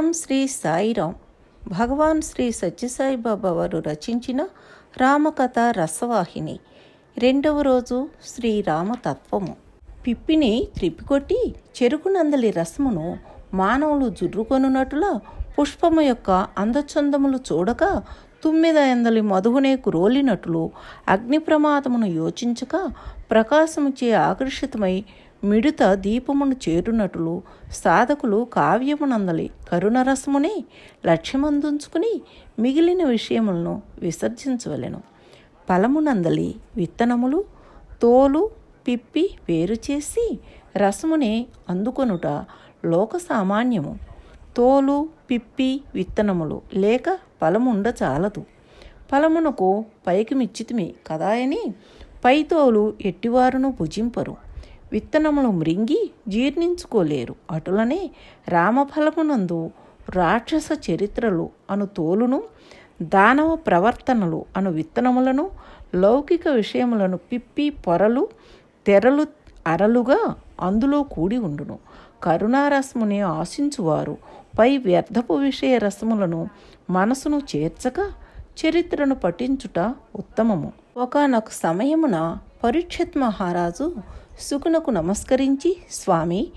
ఓం శ్రీ సాయిరాం. భగవాన్ శ్రీ సత్యసాయిబాబా వారు రచించిన రామకథ రసవాహిని. రెండవ రోజు శ్రీరామతత్వము. పిప్పిని త్రిప్పికొట్టి చెరుకునందలి రసమును మానవులు జుర్రుకొనున్నట్లుగా పుష్పము యొక్క అందచందములు చూడక తుమ్మెద ఎందలి మధువునే కురోలినట్లు అగ్ని ప్రమాదమును యోచించక ప్రకాశముచే ఆకర్షితమై మిడుత దీపమును చేరునట్లు సాధకులు కావ్యమునందలి కరుణరసమునే లక్ష్యమందుంచుకుని మిగిలిన విషయములను విసర్జించవలెను. ఫలమునందలి విత్తనములు తోలు పిప్పి వేరు చేసి రసమునే అందుకొనుట లోక సామాన్యము తోలు పిప్పి విత్తనములు లేక ఫలముండ చాలదు. ఫలమునకు పైకి మిచ్చితిమి కదాయని పైతోలు ఎట్టివారును భుజింపరు. విత్తనములు మృంగి జీర్ణించుకోలేరు. అటులనే రామఫలమునందు రాక్షస చరిత్రలు అను తోలును దానవ ప్రవర్తనలు అను విత్తనములను లౌకిక విషయములను పిప్పి పొరలు తెరలు అరలుగా అందులో కూడి ఉండును. కరుణారసముని ఆశించువారు. పై వ్యర్థపు విషయ రసములను మనసును చేర్చక చరిత్రను పఠించుట ఉత్తమము. ఒకనొక సమయమున పరీక్షిత్ మహారాజు సుకునకు నమస్కరించి స్వామి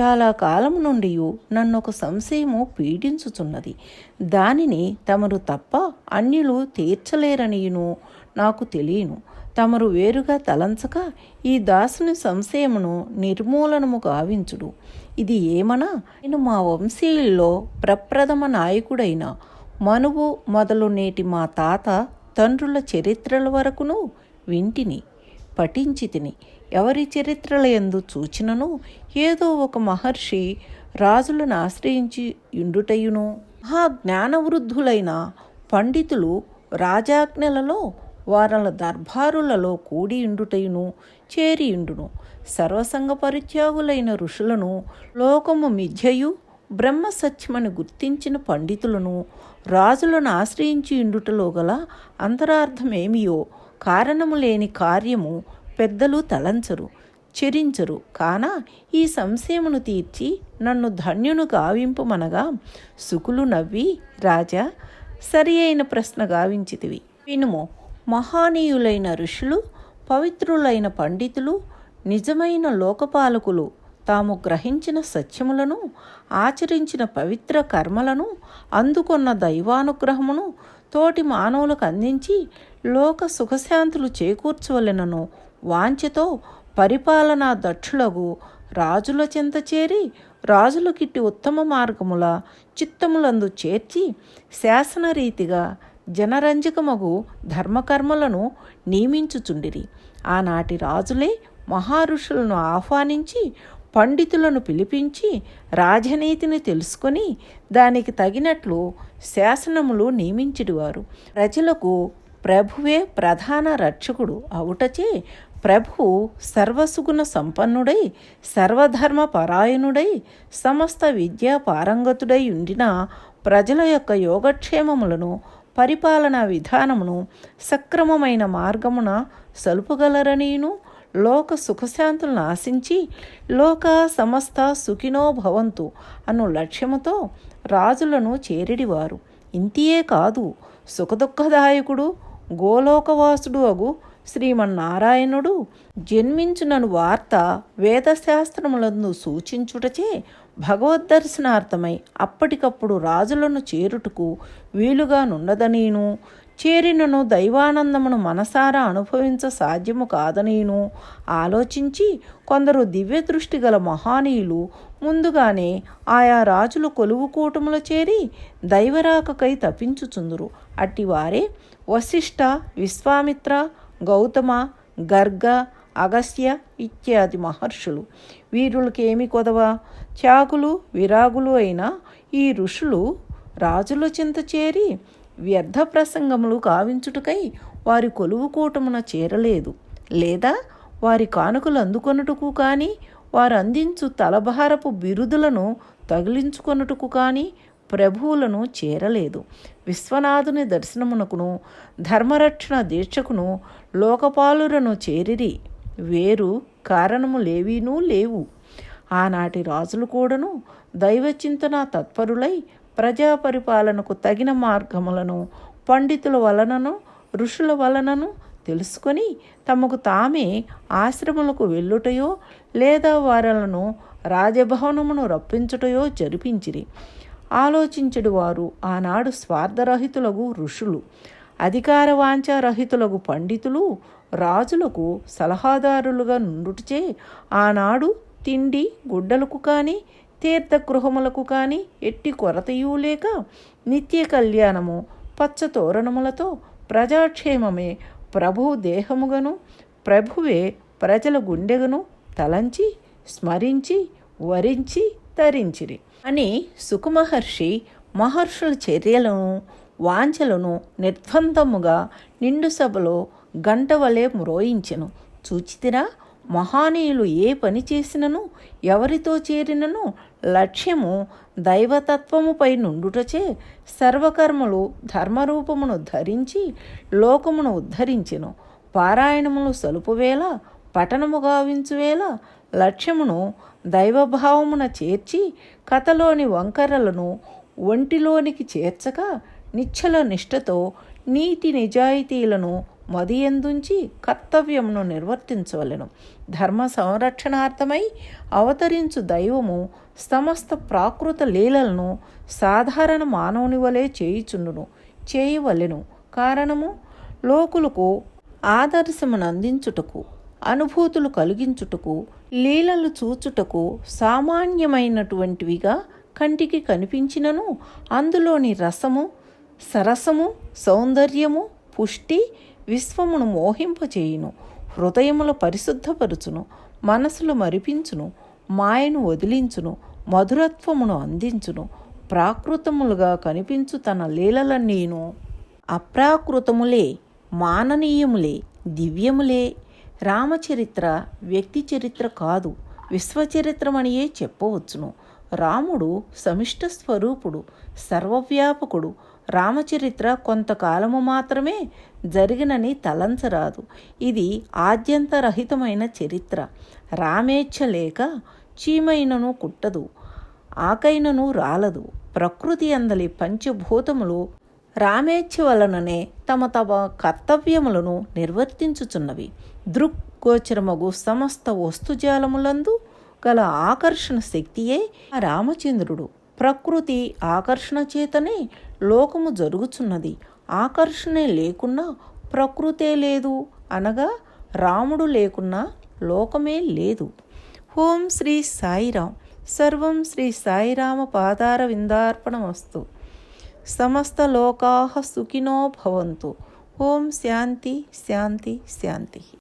చాలా కాలం నుండి నన్ను ఒక సంశయము పీడించుచున్నది. దానిని తమరు తప్ప అన్యులు తీర్చలేరనియును నాకు తెలియను. తమరు వేరుగా తలంచక ఈ దాసుని సంశయమును నిర్మూలనము గావించుడు. ఇది ఏమనా? నేను మా వంశీయుల్లో ప్రప్రథమ నాయకుడైన మనువు మొదలు నేటి మా తాత తండ్రుల చరిత్రల వరకును వింటిని పఠించి తిని ఎవరి చరిత్రల ఎందు చూచినను ఏదో ఒక మహర్షి రాజులను ఆశ్రయించి ఇండుటయును మహా జ్ఞానవృద్ధులైన పండితులు రాజాజ్ఞలలో వారల దర్బారులలో కూడి ఇండుటయును చేరి ఇండును సర్వసంగ పరిత్యాగులైన ఋషులను లోకము మిథ్యయు బ్రహ్మ సత్యమని గుర్తించిన పండితులను రాజులను ఆశ్రయించి ఇండుటలో గల అంతరార్థమేమియో కారణము లేని కార్యము పెద్దలు తలంచరు చెరించరు. కాన ఈ సంశయమును తీర్చి నన్ను ధన్యును గావింపుమనగా సుకులు నవ్వి రాజా సరి అయిన ప్రశ్న గావించితివి. వినుము మహానీయులైన ఋషులు పవిత్రులైన పండితులు నిజమైన లోకపాలకులు తాము గ్రహించిన సత్యములను ఆచరించిన పవిత్ర కర్మలను అందుకున్న దైవానుగ్రహమును తోటి మానవులకు అందించి లోక సుఖశాంతులు చేకూర్చవలెనను వాంఛతో పరిపాలనా దక్షులకు రాజుల చెంత చేరి రాజులకిట్టి ఉత్తమ మార్గముల చిత్తములందు చేర్చి శాసనరీతిగా జనరంజకమగు ధర్మకర్మలను నియమించుచుండిరి. ఆనాటి రాజులే మహారుషులను ఆహ్వానించి పండితులను పిలిపించి రాజనీతిని తెలుసుకొని దానికి తగినట్లు శాసనములు నియమించిడివారు. ప్రజలకు ప్రభువే ప్రధాన రక్షకుడు అవుటచే ప్రభు సర్వసుగుణ సంపన్నుడై సర్వధర్మ పరాయణుడై సమస్త విద్యా పారంగతుడై ఉండిన ప్రజల యొక్క యోగక్షేమములను పరిపాలనా విధానమును సక్రమమైన మార్గమున సలుపుగలరనీను లోక సుఖశాంతులను ఆశించి లోక సమస్త సుఖినో భవంతు అను లక్ష్యముతో రాజులను చేరిడివారు. ఇంతియే కాదు సుఖదుఖదాయకుడు గోలోకవాసుడు అగు శ్రీమన్నారాయణుడు జన్మించునను వార్త వేదశాస్త్రములందు సూచించుటచే భగవద్దర్శనార్థమై అప్పటికప్పుడు రాజులను చేరుటకు వీలుగానున్నదనీను. చేరినను దైవానందమును మనసారా అనుభవించ సాధ్యము కాదనీను. ఆలోచించి కొందరు దివ్య దృష్టి గల మహానీయులు ముందుగానే ఆయా రాజులు కొలువు కూటములు చేరి దైవరాకకై తప్పించుచుందురు అట్టివారే వశిష్ఠ విశ్వామిత్ర గౌతమ గర్గ అగస్య ఇత్యాది మహర్షులు. వీరులకేమి కొదవ? త్యాగులు విరాగులు అయిన ఈ ఋషులు రాజుల చింత చేరి వ్యర్థ ప్రసంగములు కావించుటకై వారి కొలువు కూటమున చేరలేదు. లేదా వారి కానుకలు అందుకొనుటకు కానీ వారు అందించు తలభారపు బిరుదులను తగిలించుకొనుటకు కానీ ప్రభువులను చేరలేదు. విశ్వనాథుని దర్శనమునకును ధర్మరక్షణ దీక్షకును లోకపాలురను చేరిరి. వేరు కారణము లేవీనూ లేవు. ఆనాటి రాజులు కూడాను దైవచింతన తత్పరులై ప్రజా పరిపాలనకు తగిన మార్గములను పండితుల వలనను ఋషుల వలనను తెలుసుకొని తమకు తామే ఆశ్రములకు వెళ్ళుటయో లేదా వారలను రాజభవనమును రప్పించుటయో జరిపించిరి. ఆలోచించడు వారు ఆనాడు స్వార్థరహితులకు ఋషులు అధికార వాంఛారహితులకు పండితులు రాజులకు సలహాదారులుగా నుండుటిచే ఆనాడు తిండి గుడ్డలకు కానీ తీర్థగృహములకు కానీ ఎట్టి కొరతయూ లేక నిత్య కళ్యాణము పచ్చ తోరణములతో ప్రజాక్షేమమే ప్రభువు దేహముగను ప్రభువే ప్రజల గుండెగను తలంచి స్మరించి వరించి ధరించిరి అని సుఖమహర్షి మహర్షుల చర్యలను వాంఛలను నిర్బంధముగా నిండు సభలో గంట వలె మ్రోయించెను. చూచితిరా మహానీయులు ఏ పని చేసినను ఎవరితో చేరినను లక్ష్యము దైవతత్వముపై నుండుటచే సర్వకర్మలు ధర్మరూపమును ధరించి లోకమును ఉద్ధరించెను. పారాయణములు సలుపువేళ పఠనము గావించువేళ లక్ష్యమును దైవభావమున చేర్చి కథలోని వంకరలను ఒంటిలోనికి చేర్చక నిశ్చల నిష్ఠతో నీతి నిజాయితీలను మదియందుంచి కర్తవ్యమును నిర్వర్తించవలెను. ధర్మ సంరక్షణార్థమై అవతరించు దైవము సమస్త ప్రాకృత లీలలను సాధారణ మానవుని వలె చేయుచుండును చేయవలెను. కారణము లోకులకు ఆదర్శమునందించుటకు అనుభూతులు కలిగించుటకు లీలలు చూచుటకు సామాన్యమైనటువంటివిగా కంటికి కనిపించినను. అందులోని రసము సరసము సౌందర్యము పుష్టి విశ్వమును మోహింపచేయును. హృదయములు పరిశుద్ధపరుచును. మనసులు మరిపించును. మాయను వదిలించును. మధురత్వమును అందించును. ప్రాకృతములుగా కనిపించు తన లీలలన్నీను. అప్రాకృతములే మాననీయములే దివ్యములే రామచరిత్ర వ్యక్తి చరిత్ర కాదు విశ్వచరిత్రమనియే చెప్పవచ్చును. రాముడు సమిష్ట స్వరూపుడు సర్వవ్యాపకుడు. రామచరిత్ర కొంతకాలము మాత్రమే జరిగినని తలంచరాదు. ఇది ఆద్యంతరహితమైన చరిత్ర. రామేచ్ఛ లేక చీమైనను కుట్టదు ఆకైనను రాలదు. ప్రకృతి అందలి పంచభూతములు రామేచ్ఛ వలననే తమ తమ కర్తవ్యములను నిర్వర్తించుచున్నవి. దృక్గోచరమగు సమస్త వస్తుజాలములందు గల ఆకర్షణ శక్తియే రామచంద్రుడు. ప్రకృతి ఆకర్షణ చేతనే లోకము జరుగుచున్నది. ఆకర్షణే లేకున్నా ప్రకృతే లేదు అనగా రాముడు లేకున్నా లోకమే లేదు. ఓం శ్రీ సాయిరాం సర్వం శ్రీ సాయిరామ పాదార విందార్పణమస్తు సమస్త లోకా సుఖినో భవంతు ఓం శాంతి శాంతి శాంతి